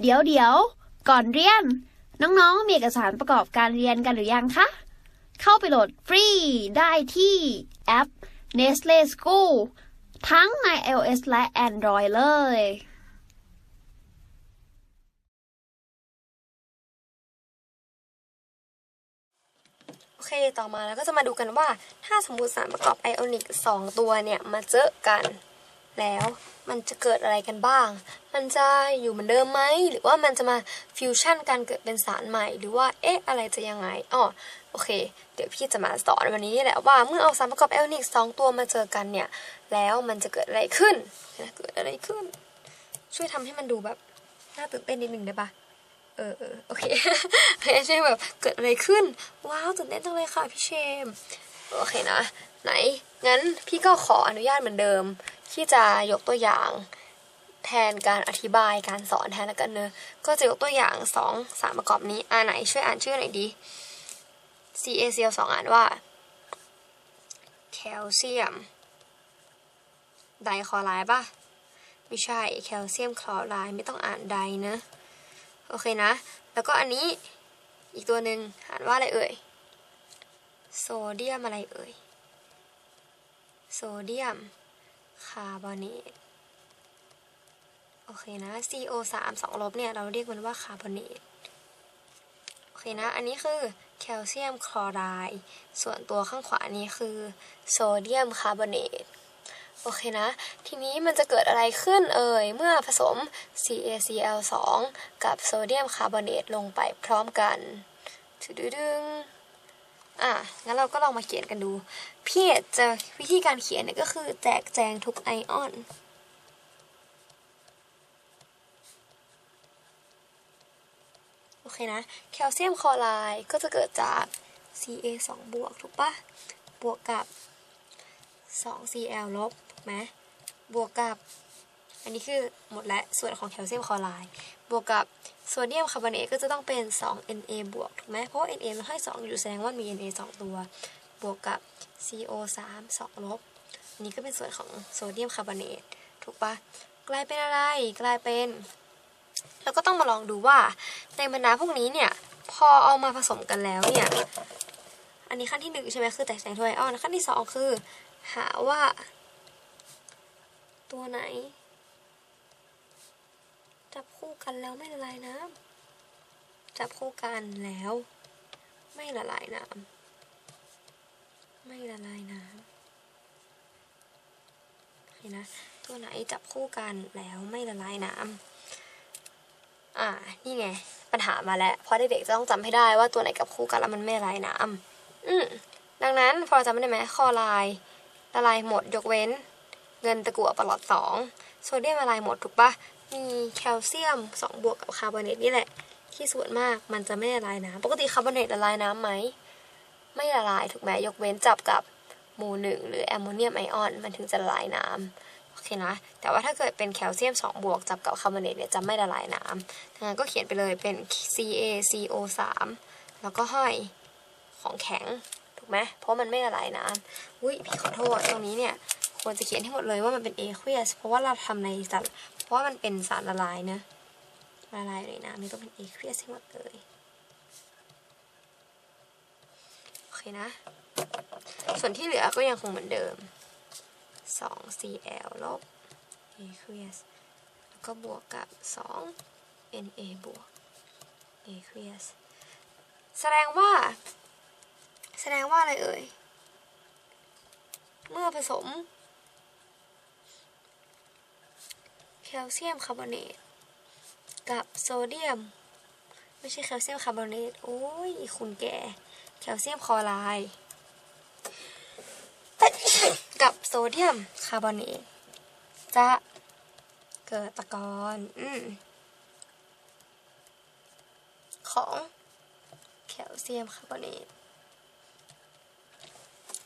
เดี๋ยวเดี๋ยวก่อนเรียน น้องๆ มีเอกสารประกอบการเรียนกันหรือยังคะ เข้าไปโหลดฟรีได้ที่แอป Nestle School ทั้งใน iOS และ Android เลยโอเค ต่อมาแล้วก็จะมาดูกันว่า ถ้าสมมติสารประกอบไอออนิกสองตัวเนี่ย มาเจอกัน แล้วมันจะเกิดอะไรกันบ้าง มันจะอยู่เหมือนเดิมไหม หรือว่ามันจะมาฟิวชั่นกันเกิดเป็นสารใหม่ หรือว่า เอ๊ะ อะไรจะยังไงอ๋อโอเค เดี๋ยวพี่จะมาสอนวันนี้แหละว่าเมื่อเอาสารประกอบไอออนิกสองตัวมาเจอกันเนี่ย แล้วมันจะเกิดอะไรขึ้น เกิดอะไรขึ้น ช่วยทำให้มันดูแบบ น่าตื่นเต้นนิดนึงได้ปะเออเออโอเคโอเคใช่แบบเกิดอะไรขึ้น ว้าวตื่นเต้นจังเลยค่ะพี่เชม โอเคนะ ไหน งั้นพี่ก็ขออนุญาตเหมือนเดิม ที่จะยกตัวอย่างแทนการอธิบายการสอนแทนแล้วกันเนอะก็จะยกตัวอย่างสองสารประกอบนี้อ่าไหนช่วยอ่านชื่อหน่อยดิ CaCl สองอ่านว่าแคลเซียมไดคลอไรด์ป่ะ ไม่ใช่แคลเซียมคลอไรด์ไม่ต้องอ่านไดเนอะโอเคนะ แล้วก็อันนี้อีกตัวหนึ่งอ่านว่าอะไรเอ่ยโซเดียมอะไรเอ่ยโซเดียมาร์บอเนตโอเคนะ CO3 สองลบเนี่ย เราเรียกมันว่าคาร์บอเนตโอเคนะ อันนี้คือแคลเซียมคลอไรด์ส่วนตัวข้างขวานี้คือโซเดียมคาร์บอเนตโอเคนะ ทีนี้มันจะเกิดอะไรขึ้นเอ่ย เมื่อผสม CaCl2 กับโซเดียมคาร์บอเนตลงไปพร้อมกันถือดึงอะ งั้นเราก็ลองมาเขียนกันดู พี่จะวิธีการเขียนเนี่ยก็คือแจกแจงทุกไอออน โอเคนะ แคลเซียมคลอไรด์ก็จะเกิดจาก Ca2 บวกถูกปะบวกกับ 2Cl ลบถูกไหมบวกกับ อันนี้คือหมดและส่วนของแคลเซียมคลอไรด์บวกกับโซเดียมคาร์บอเนตก็จะต้องเป็น 2Na บวกถูกไหมเพราะ Na มันให้ 2 อยู่แสดงว่ามี Na 2 ตัว บวกกับ CO3 2ลบอันนี้ก็เป็นส่วนของโซเดียมคาร์บอเนตถูกปะกลายเป็นอะไรกลายเป็น แล้วก็ต้องมาลองดูว่าในบรรดาพวกนี้เนี่ย พอเอามาผสมกันแล้วเนี่ย อันนี้ขั้นที่หนึ่งใช่ไหมคือแตกแสงทวไอออนขั้นที่สองคือ หาว่า ตัวไหน จับคู่กันแล้วไม่ละลายน้ำจับคู่กันแล้ว ไม่ละลายน้ำ ไม่ละลายน้ำโอเคนะตัวไหนจับคู่กันแล้วไม่ละลายน้ำอ่านี่ไง ปัญหามาแล้วเพราะเด็กๆจะต้องจำให้ได้ว่าตัวไหนกับคู่กันแล้วมันไม่ละลายน้ำอืมดังนั้นพอจำได้ไหมคลอไรด์ละลายหมดยกเว้น เงินตะกั่วปลอดสองโซเดียมละลายหมดถูกปะมีแคลเซียมสองบวกกับคาร์บอเนตนี่แหละ ที่ส่วนมากมันจะไม่ละลายน้ำปกติคาร์บอเนตละลายน้ำไหม ไม่ละลายถูกไหมยกเว้นจับกับหมู่หนึ่งหรือแอมโมเนียมไอออน มันถึงจะละลายน้ำโอเคนะ แต่ว่าถ้าเกิดเป็นแคลเซียม 2 บวก จับกับคาร์บอเนตเนี่ยจะไม่ละลายน้ำดังนั้นก็เขียนไปเลยเป็น CaCO3 แล้วก็ห้อยของแข็ง ถูกไหมเพราะมันไม่ละลายน้ำอุ้ยพี่ขอโทษตรงนี้เนี่ยควรจะเขียนให้หมดเลยว่ามันเป็น aqueous เพราะว่าเราทำในสารเพราะว่ามันเป็นสารละลายนะละลายในน้ำนี่ต้องเป็น aqueous ให้หมดเลย โอเค นะ ส่วนที่เหลือก็ยังคงเหมือนเดิม 2cl ลบ aqueous แล้วก็บวกกับ 2na บวก aqueous แสดงว่า แสดงว่าอะไรเอ่ย เมื่อผสมแคลเซียมคาร์บอเนตกับโซเดียม ไม่ใช่แคลเซียมคาร์บอเนต โอ้ยคุณแก แคลเซียมคลอไรด์กับโซเดียมคาร์บอเนตจะเกิดตะกอนอืของแคลเซียมคาร์บอเนต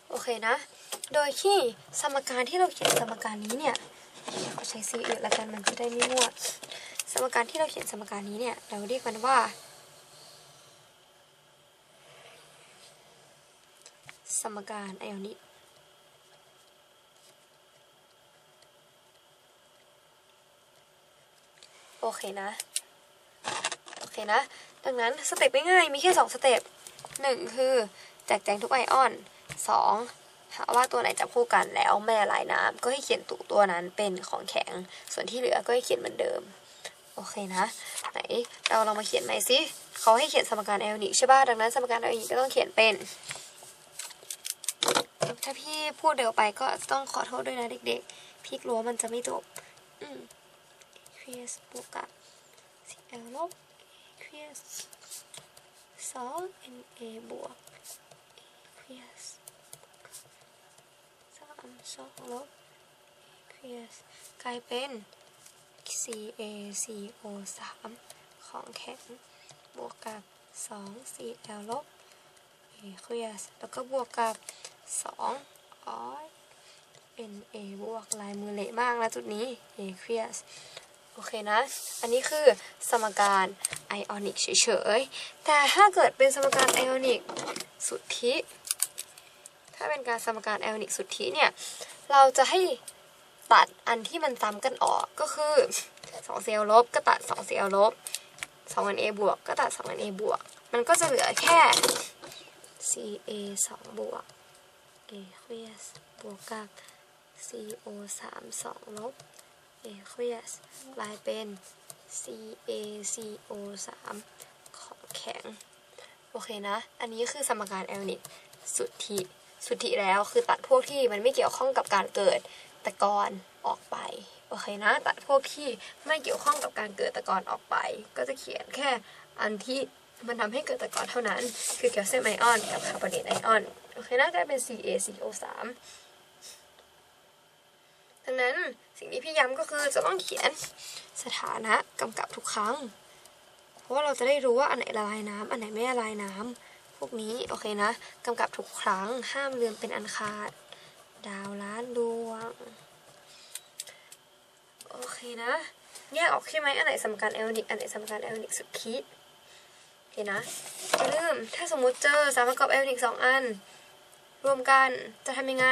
โอเคนะ โดยที่สมการที่เราเขียนสมการนี้เนี่ยขอใช้สีอื่นละกันมันจะได้ไม่มั่วสมการที่เราเขียนสมการนี้เนี่ย เราเรียกมันว่า สมการไอออนิกโอเคนะ โอเคนะ ดังนั้นสเต็ปง่ายๆมีแค่สองสเต็ปหนึ่งคือแจกแจงทุกไอออนสองหาว่าตัวไหนจับคู่กันแล้วไม่ละลายน้ำก็ให้เขียนตัวตัวนั้นเป็นของแข็ง ส่วนที่เหลือก็ให้เขียนเหมือนเดิม โอเคนะ ไหนเราลองมาเขียนใหม่สิเขาให้เขียนสมการแอลนิกใช่ป่ะ ดังนั้นสมการแอลนิกก็ต้องเขียนเป็น ถ้าพี่พูดเร็วไปก็ต้องขอโทษด้วยนะเด็กๆ พี่กลัวมันจะไม่จบ อืม aqueous บวกกับ cl ลบ aqueous สอง na บวก aqueous สามสองลบ aqueous กลายเป็น CaCO สามของแข็งบวกกับสอง Cl ลบ aqueous แล้วก็บวกกับ สองอ๋อ Na บวกลายมือเละมากนะจุดนี้ aqueous โอเคนะ อันนี้คือสมการไอออนิกเฉยๆ แต่ถ้าเกิดเป็นสมการไอออนิกสุทธิ ถ้าเป็นการสมการไอออนิกสุทธิเนี่ย เราจะให้ตัดอันที่มันซ้ำกันออกก็คือ2 cl ลลบก็ตัด2 cl ลลบ2 na บวกก็ตัด2 na บวก มันก็จะเหลือแค่ ca 2บวก aqueous บวกกับ co 3 2ลบ aqueous กลายเป็น CaCO 3ของแข็ง โอเคนะ อันนี้คือสมการแอลนิกสุทธิ สุทธิแล้วคือตัดพวกที่มันไม่เกี่ยวข้องกับการเกิดตะกอนออกไป โอเคนะ ตัดพวกที่ไม่เกี่ยวข้องกับการเกิดตะกอนออกไป ก็จะเขียนแค่อันที่มันทำให้เกิดตะกอนเท่านั้น คือแคลเซียมไอออนกับคาร์บอเนตไอออน โอเคนะกลายเป็น CaCO 3 ดังนั้นสิ่งที่พี่ย้ำก็คือจะต้องเขียนสถานะกำกับทุกครั้ง เพราะว่าเราจะได้รู้ว่าอันไหนละลายน้ำอันไหนไม่ละลายน้ำพวกนี้โอเคนะกำกับทุกครั้งห้ามลืมเป็นอันขาด ดาวล้านดวงโอเคนะแยกออกใช่ไหมอันไหนสำคัญเอลนิกอันไหนสำคัญเอลนิกสุดคิดโอเคนะอย่าลืมถ้าสมมติเจอสารประกอบเอลนิกสองอัน รวมกันจะทำยังไง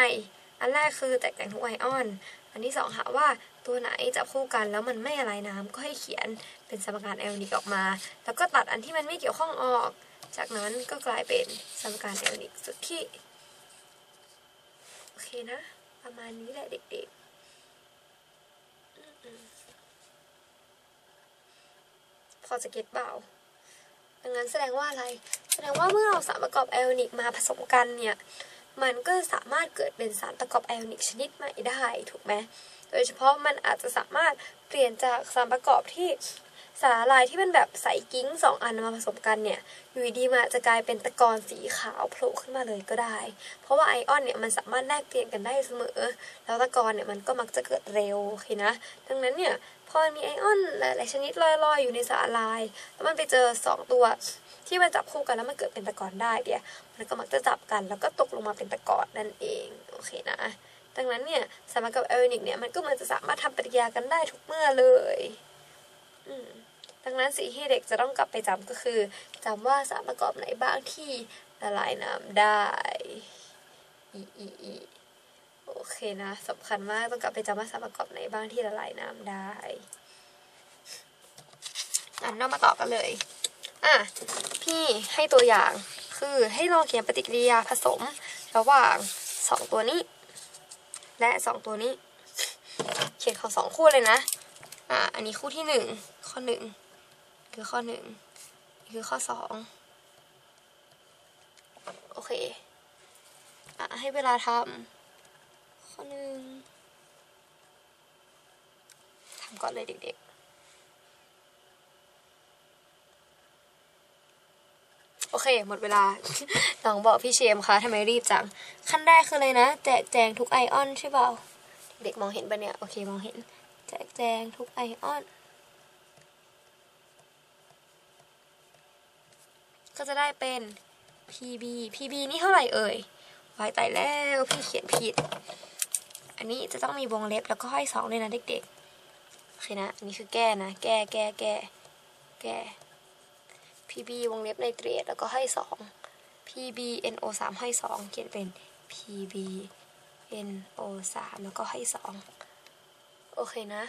อันแรกคือแตกแต่งทุกไอออน อันที่สองหาว่าตัวไหนจับคู่กันแล้วมันไม่ละลายน้ำก็ให้เขียนเป็นสมการแอนิกออกมา แล้วก็ตัดอันที่มันไม่เกี่ยวข้องออก จากนั้นก็กลายเป็นสมการแอนิกสุดที่โอเคนะ ประมาณนี้แหละเด็กๆอืมๆพอจะเก็ตเปล่าดังนั้นแสดงว่าอะไร แสดงว่าเมื่อเราสารประกอบไอออนิกมาผสมกันเนี่ย มันก็สามารถเกิดเป็นสารประกอบไอออนิกชนิดใหม่ได้ถูกไหมโดยเฉพาะมันอาจจะสามารถเปลี่ยนจากสารประกอบที่สารละลายที่มันแบบใสกิ้งสองอันมาผสมกันเนี่ย อยู่ดีมาจะกลายเป็นตะกอนสีขาวโผล่ขึ้นมาเลยก็ได้ เพราะว่าไอออนเนี่ยมันสามารถแลกเปลี่ยนกันได้เสมอ แล้วตะกอนเนี่ยมันก็มักจะเกิดเร็วโอเคนะ ดังนั้นเนี่ยพอมีไอออนหลายๆชนิดลอยๆอยู่ในสารละลาย แล้วมันไปเจอสองตัวที่มันจับคู่กันแล้วมันเกิดเป็นตะกอนได้เดีย มันก็มักจะจับกัน แล้วก็ตกลงมาเป็นตะกอนนั่นเองโอเคนะ ดังนั้นเนี่ยสารกับเอลนิกเนี่ยมันก็มันจะสามารถทำปฏิกิริยากันได้ทุกเมื่อเลยอืมดังนั้นสิ่งที่เด็กจะต้องกลับไปจำก็คือจำว่าสารประกอบไหนบ้างที่ละลายน้ำได้อีอีอีโอเคนะสำคัญมากต้องกลับไปจำว่าสารประกอบไหนบ้างที่ละลายน้ำได้อันเรามาต่อกันเลย อะ พี่ให้ตัวอย่าง คือให้ลองเขียนปฏิกิริยาผสม ระหว่างสองตัวนี้ และสองตัวนี้ เขียนของสองคู่เลยนะ อะอันนี้คู่ที่หนึ่งข้อหนึ่งคือข้อหนึ่งคือข้อสองโอเค อะให้เวลาทำข้อหนึ่งทำก่อนเลยเด็กๆ อเคหมดเวลาน้องบอกพี่เชมคะทำไมรีบจัง ขั้นแรกคือเลยนะ แจกแจงทุกไอออนใช่เปล่า เด็กมองเห็นปะเนี่ย โอเคมองเห็น แจกแจงทุกไอออน ก็จะได้เป็น PB PB นี่เท่าไหร่เอ่ยวายตายแล้วพี่เขียนผิด อันนี้จะต้องมีวงเล็บแล้วก็ห้อยสองเลยนะเด็กๆ โอเคนะ อันนี้คือแก้นะ แก้แก้แก้แก้ PB วงเล็บไนเตรตแล้วก็ให้สอง PB NO 3 ให้สองเขียนเป็น PB NO 3 แล้วก็ให้สองโอเคนะ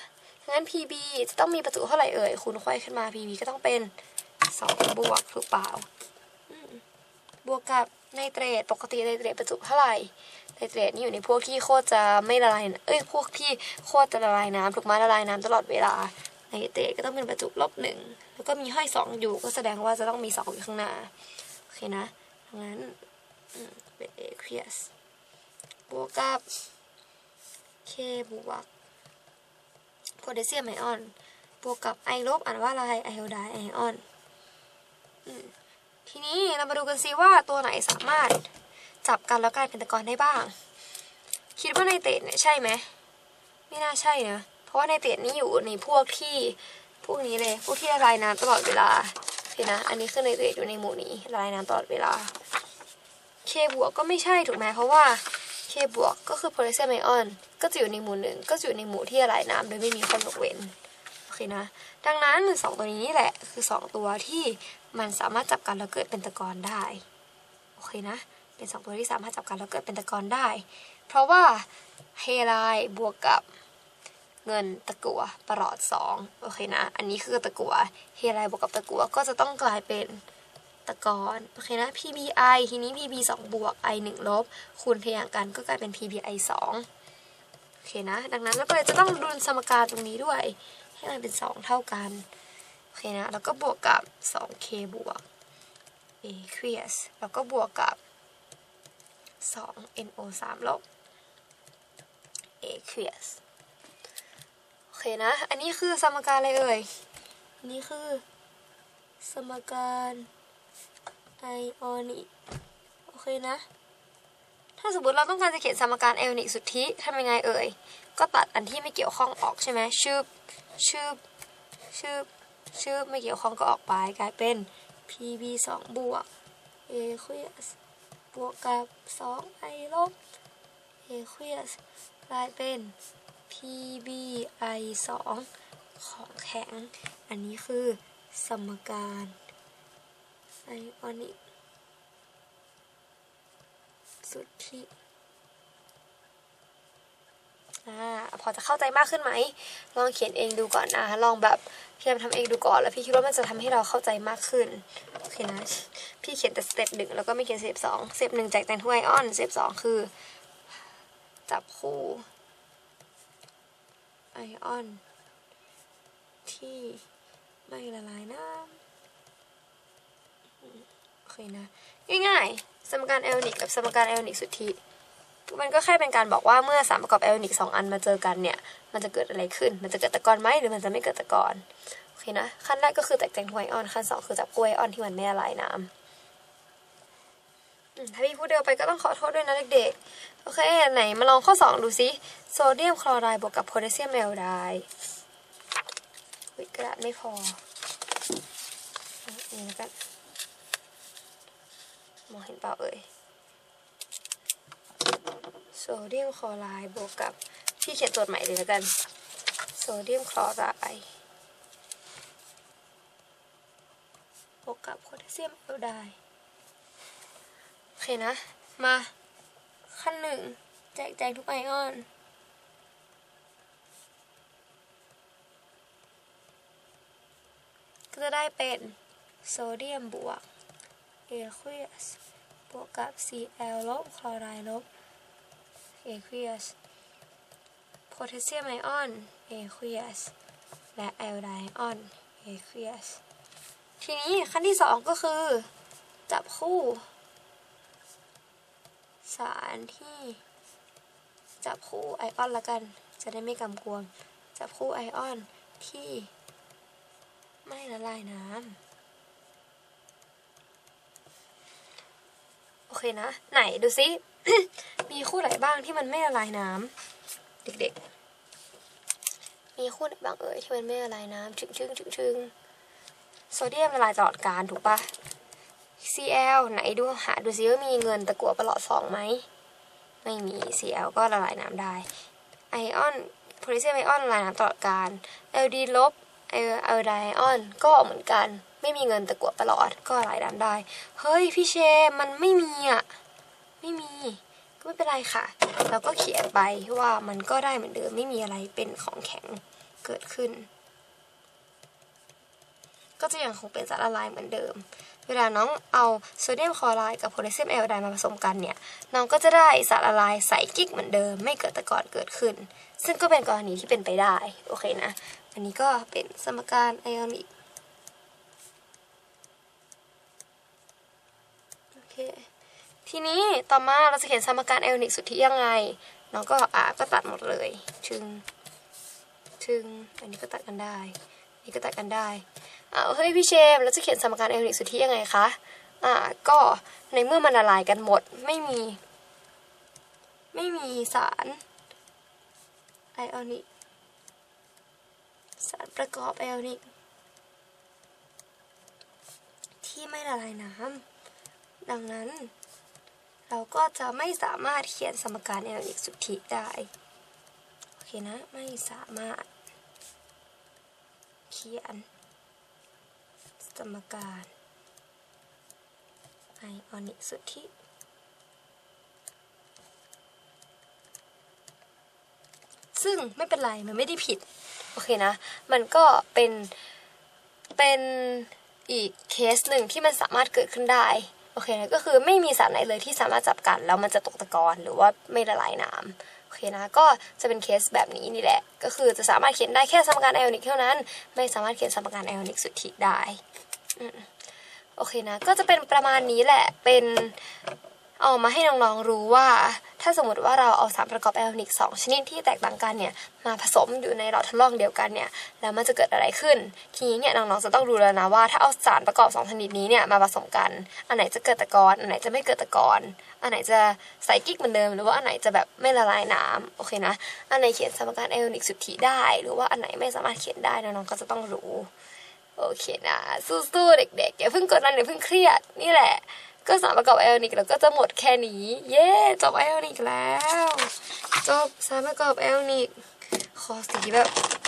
งั้น PB จะต้องมีประจุเท่าไหร่เอ่ยคูณไขว้ขึ้นมา PB ก็ต้องเป็นสองบวกถูกเปล่าบวกกับไนเตรตปกติไนเตรตประจุเท่าไหร่ไนเตรตนี่อยู่ในพวกที่โคตรจะไม่ละลายเอ้ยพวกที่โคตรจะละลายน้ำถูกไหมละลายน้ำตลอดเวลาไนเตรตก็ต้องเป็นประจุลบหนึ่ง ก็มีห้อยสองอยู่ก็แสดงว่าจะต้องมีสองอยู่ข้างหน้า โอเคนะดังนั้นเป็นเอเครียสบวกกับเคบวกโพแทสเซียมไอออน บวกกับไอลบอ่านว่าอะไรไอโอไดไอออนทีนี้เรามาดูกันซิว่าตัวไหนสามารถจับกันแล้วกลายเป็นตะกอนได้บ้าง คิดว่าไนเตรตเนี่ยใช่ไหม ไม่น่าใช่นะ เพราะว่าไนเตรตนี่อยู่ในพวกที่ พวกนี้เลย พวกที่ละลายน้ำตลอดเวลาโอเคนะ อันนี้คือไนเตรตอยู่ในหมู่นี้ละลายน้ำตลอดเวลา K บวกก็ไม่ใช่ถูกไหมเพราะว่า K บวกก็คือโพแทสเซียมไอออน ก็จะอยู่ในหมู่หนึ่งก็จะอยู่ในหมู่ที่ละลายน้ำโดยไม่มีข้อยกเว้นโอเคนะ ดังนั้นสองตัวนี้แหละคือสองตัวที่มันสามารถจับกันแล้วเกิดเป็นตะกอนได้โอเคนะ เป็นสองตัวที่สามารถจับกันแล้วเกิดเป็นตะกอนได้ เพราะว่าเฮไลบวกกับ เงินตะกัวประหลอดสองโอเคนะ อันนี้คือตะกัวเฮไลน์บวกกับตะกัวก็จะต้องกลายเป็นตะกอนโอเคนะ PBI ทีนี้ PB สองบวก I หนึ่งลบคูณพยางกันก็กลายเป็น PBI สองโอเคนะ ดังนั้นเราก็เลยจะต้องดูสมการตรงนี้ด้วย ให้มันเป็น 2 เท่ากันโอเคนะ แล้วก็บวกกับ 2k บวก aqueous แล้วก็บวกกับ 2 no 3 ลบ aqueous เคนะ อันนี้คือสมการอะไรเอ่ยอันนี้คือ สมการไอออนิกโอเคนะ ถ้าสมมติเราต้องการจะเขียนสมการไอออนิกสุทธิทำยังไงเอ่ย ก็ตัดอันที่ไม่เกี่ยวข้องออกใช่ไหมชืบชืบชืบชืบไม่เกี่ยวข้องก็ออกไปกลายเป็น pb 2บวก aqueous บวกกับ 2 i ลบ aqueous กลายเป็น pbi 2 ของแข็ง อันนี้คือสมการไอออนิกสุทธิอ่าพอจะเข้าใจมากขึ้นไหม ลองเขียนเองดูก่อนนะ ลองแบบพยายามทำเองดูก่อน แล้วพี่คิดว่ามันจะทำให้เราเข้าใจมากขึ้น โอเคนะ พี่เขียนแต่สเต็ปหนึ่งแล้วก็ไม่เขียนสเต็ปสองสเต็ปหนึ่งแจกแตงถ้วยไอออนสเต็ปสองคือ จับคู่ ไอออน ที่ไม่ละลายน้ำโอเคนะ ง่ายๆ สมการไอออนิกกับสมการไอออนิกสุทธิ มันก็แค่เป็นการบอกว่าเมื่อสารประกอบไอออนิกสองอันมาเจอกันเนี่ย มันจะเกิดอะไรขึ้น มันจะเกิดตะกอนไหมหรือมันจะไม่เกิดตะกอนโอเคนะ ขั้นแรกก็คือแตกแตงทวไอออน ขั้นสองคือจับกล้วยไอออนที่มันไม่ละลายน้ำ ถ้าพี่พูดเร็วไปก็ต้องขอโทษด้วยนะเด็กๆ โอเค ไหนมาลองข้อสองดูซิโซเดียมคลอไรด์บวกกับโพแทสเซียมไอโอไดด์อุ๊ยกระดาษไม่พอเอาอันนี้แล้วกันมองเห็นเปล่าเอ่ยโซเดียมคลอไรด์บวกกับพี่เขียนโจทย์ใหม่เลยแล้วกันโซเดียมคลอไรด์บวกกับโพแทสเซียมไอโอไดด์ เคนะ มา ขั้นหนึ่งแจกแจงทุกไอออนก็จะได้เป็นโซเดียมบวกเอควีสบวกกับ Cl ลบคลอไรด์ลบ aqueous โพแทสเซียมไอออน aqueous และไอโอไดน์ไอออน aqueous ทีนี้ขั้นที่สองก็คือ จับคู่ สารที่จับคู่ไอออนละกัน จะได้ไม่กำกวม จับคู่ไอออนที่ไม่ละลายน้ำ โอเคนะ ไหนดูซิ มีคู่ไหนบ้างที่มันไม่ละลายน้ำเด็กๆ มีคู่ไหนบ้างเอ่ยที่มันไม่ละลายน้ำชึงชึงชึงชึงโซเดียมละลายตลอดการถูกปะ Cl ไหนดูหาดูซิว่ามีเงินตะกั่วประหลอดสองไหม ไม่มี Cl ก็ละลายน้ำได้ ไอออนโพแทสเซียมไอออนละลายน้ำตลอดการ LD ลบไอไอไดออนก็เหมือนกัน ไม่มีเงินตะกั่วประหลอดก็ละลายน้ำได้ เฮ้ยพี่เชมันไม่มีอะ ไม่มี ก็ไม่เป็นไรค่ะ เราก็เขียนไปว่ามันก็ได้เหมือนเดิมไม่มีอะไรเป็นของแข็งเกิดขึ้น ก็จะยังคงเป็นสารละลายเหมือนเดิม เวลาน้องเอาโซเดียมคลอไรด์กับโพแทสเซียมไอโอไดน์มาผสมกันเนี่ย น้องก็จะได้สารละลายใสกิ๊กเหมือนเดิม ไม่เกิดตะกอนเกิดขึ้น ซึ่งก็เป็นกรณีที่เป็นไปได้ โอเคนะ อันนี้ก็เป็นสมการไอออนิกโอเค ทีนี้ต่อมาเราจะเขียนสมการไอออนิกสุทธิยังไง น้องก็อ่าก็ตัดหมดเลยถึงถึงอันนี้ก็ตัดกันได้ นี่ก็ตัดกันได้ อ่าเฮ้ยพี่เชมเราจะเขียนสมการไอออนิกสุทธิยังไงคะอ่าก็ในเมื่อมันละลายกันหมดไม่มี ไม่มีสารไอออนิกสารประกอบไอออนิกที่ไม่ละลายน้ำดังนั้น เราก็จะไม่สามารถเขียนสมการไอออนิกสุทธิได้โอเคนะไม่สามารถเขียน สมการไอออนิกสุทธิซึ่งไม่เป็นไร มันไม่ได้ผิด โอเคนะ มันก็เป็น เป็นอีกเคสหนึ่งที่มันสามารถเกิดขึ้นได้ โอเคนะก็คือไม่มีสารไหนเลยที่สามารถจับกัน แล้วมันจะตกตะกอนหรือว่าไม่ละลายน้ำโอเคนะ ก็จะเป็นเคสแบบนี้นี่แหละ ก็คือจะสามารถเขียนได้แค่สมการไอออนิกเท่านั้น ไม่สามารถเขียนสมการไอออนิกสุทธิได้ โอเคนะ ก็จะเป็นประมาณนี้แหละ เป็นเอามาให้น้องๆรู้ว่า ถ้าสมมติว่าเราเอาสารประกอบไอออนิกสองชนิดที่แตกต่างกันเนี่ย มาผสมอยู่ในหลอดทดลองเดียวกันเนี่ย แล้วมันจะเกิดอะไรขึ้น ทีนี้เนี่ยน้องๆจะต้องรู้แล้วนะว่า ถ้าเอาสารประกอบสองชนิดนี้เนี่ยมาผสมกัน อันไหนจะเกิดตะกอน อันไหนจะไม่เกิดตะกอน อันไหนจะใส่กิ๊กเหมือนเดิม หรือว่าอันไหนจะแบบไม่ละลายน้ำโอเคนะ อันไหนเขียนสมการไอออนิกสุทธิได้ หรือว่าอันไหนไม่สามารถเขียนได้น้องๆก็จะต้องรู้ โอเคนะสู้ๆเด็กๆอย่าเพิ่งกดดันอย่าเพิ่งเครียดนี่แหละ ก็สารประกอบไอออนิกแล้วก็จะหมดแค่นี้ เย้จบไอออนิกแล้วจบสารประกอบไอออนิกขอสีแบบ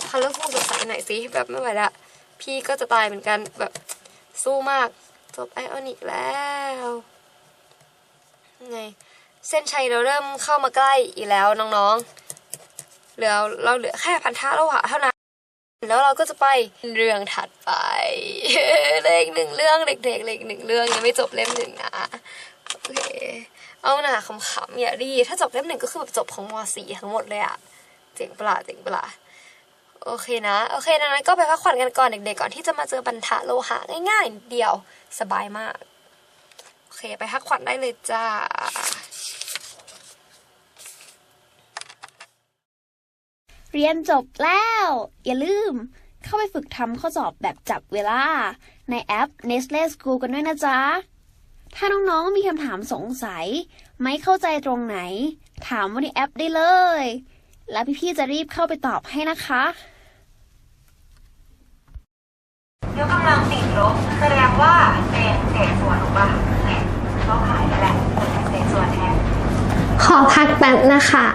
คัลเลอร์ฟูสดใสหน่อยสิแบบไม่ไหวละพี่ก็จะตายเหมือนกันแบบสู้มากจบไอออนิกแล้วไงเส้นชัยเราเริ่มเข้ามาใกล้อีกแล้วน้องๆเหลือเราเหลือแค่พันธะโลหะเท่านั้น แล้วเราก็จะไปเรื่องถัดไปเลขหนึ่งเรื่องเด็กๆเลขหนึ่งเรื่องยังไม่จบเล่มหนึ่งนะโอเคเอาหนาขำๆอย่ารีถ้าจบเล่มหนึ่งก็คือแบบจบของมสี่ทั้งหมดเลยอะเจ๋งปะล่ะเจ๋งปะล่ะโอเคนะ โอเคดังนั้นก็ไปพักผ่อนกันก่อนเด็กๆก่อนที่จะมาเจอบรรทะโลหะง่ายๆเดียวสบายมาก โอเค ไปพักผ่อนได้เลยจ้า เรียนจบแล้ว อย่าลืม เข้าไปฝึกทำข้อสอบแบบจับเวลา ในแอป Nestle School กันด้วยนะจ๊ะ ถ้าน้องๆมีคำถามสงสัย ไม่เข้าใจตรงไหน ถามว่าในแอปได้เลย แล้วพี่ๆจะรีบเข้าไปตอบให้นะคะยกกำลังติดลบแสดงว่าเป็นเศษส่วนถูกป่ะเนี่ยเขาขายนั่นแหละเศษส่วนแทนขอพักแป๊บนะคะ